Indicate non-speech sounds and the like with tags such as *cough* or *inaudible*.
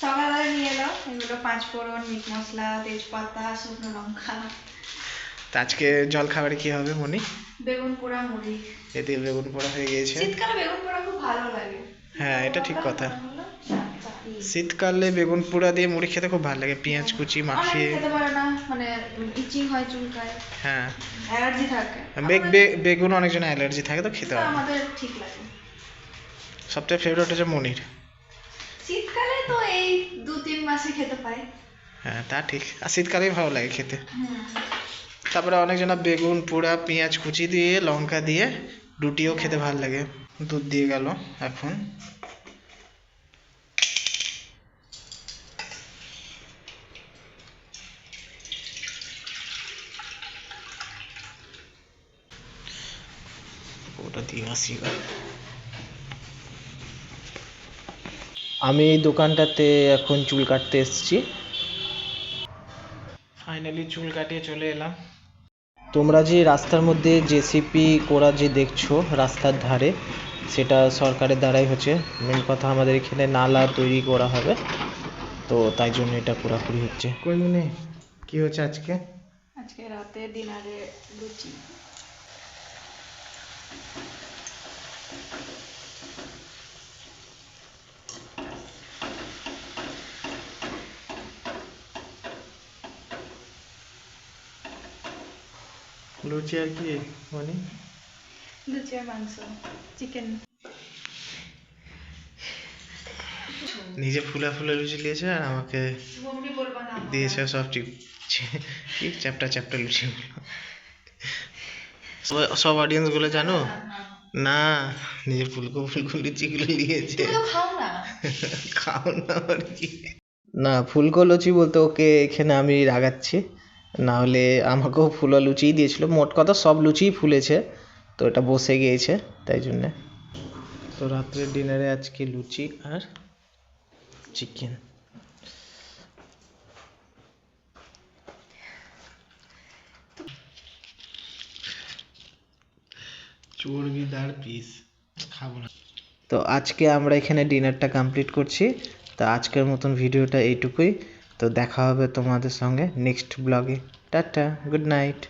সকালবেলা নিয়ে এলো এগুলো পাঁচ ফোড়ন মিট মশলা তেজপাতা শুকনো লঙ্কা। তা আজকে জল খাবারে কি হবে মনি? বেগুন পোড়া মুড়ি। এতে বেগুন পোড়া হয়ে গিয়েছে। শীতকালে বেগুন পোড়া খুব ভালো লাগে। হ্যাঁ এটা ঠিক কথা। শীতকালে বেগুন পোড়া দিয়ে মুড়ি খেতে খুব ভালো লাগে পেঁয়াজ কুচি মাখিয়ে। খেতে পারে না মানে ইচিং হয় চুলকায়। হ্যাঁ। অ্যালার্জি থাকে। বেগুন অনেকজন অ্যালার্জি থাকে তো খেতে হয়। আমাদের ঠিক লাগে। সবচেয়ে ফেভারিট হচ্ছে মনির শীতকালে তো এই দু তিন মাসে খেতে পাই হ্যাঁ তা ঠিক। আর শীতকালেই ভালো লাগে খেতে। তারপরে অনেকজনা বেগুন পোড়া পেঁয়াজ কুচি দিয়ে লঙ্কা দিয়ে রুটিও খেতে ভালো লাগে। দুধ দিয়ে গেল এখন। ওটা দিয়ে আসি আমি এই দোকানটাতে এখন চুল কাটতে এসেছি। ফাইনালি চুল কাটিয়ে চলে এলাম। তোমরা যে রাস্তার মধ্যে জেসিপি করা যে দেখছ রাস্তার ধারে সেটা সরকারের দ্বারাই হচ্ছে। মেন কথা আমাদের এখানে নালা তৈরি করা হবে। তো তাই জন্য এটা পুরাপুরি হচ্ছে। কই মনে কি হচ্ছে আজকে? আজকে রাতে ডিনারে লুচি। লুচি আর কি মানে? লুচি আর মাংস চিকেন। নিজে ফুলা ফুলা লুচি নিয়েছে আর আমাকে মম্মি বলবা না দিয়েছে সব ঠিক কি চ্যাপটা চ্যাপটা লুচিগুলো সব- সব অডিয়েন্সগুলো জানো? না নিজে ফুলকো ফুলকো লুচিগুলো নিয়েছে খাও না। *laughs* খাও না আর কি? না ফুলকো লুচি বলতে ওকে এখানে আমি রাগাচ্ছি। না হলে আমাকেও ফুলা লুচিই দিয়েছিল। মোট কথা সব লুচিই ফুলেছে তো এটা বসে গিয়েছে তাই জন্যে। তো রাত্রে ডিনারে আজকে লুচি আর চিকেন। চর্বিদার পিস খাব না। তো আজকে আমরা এখানে ডিনারটা কমপ্লিট করছি। তো আজকের মতন ভিডিওটা এইটুকুই। তো দেখা হবে তোমাদের সঙ্গে নেক্সট ব্লগে টাটা গুড নাইট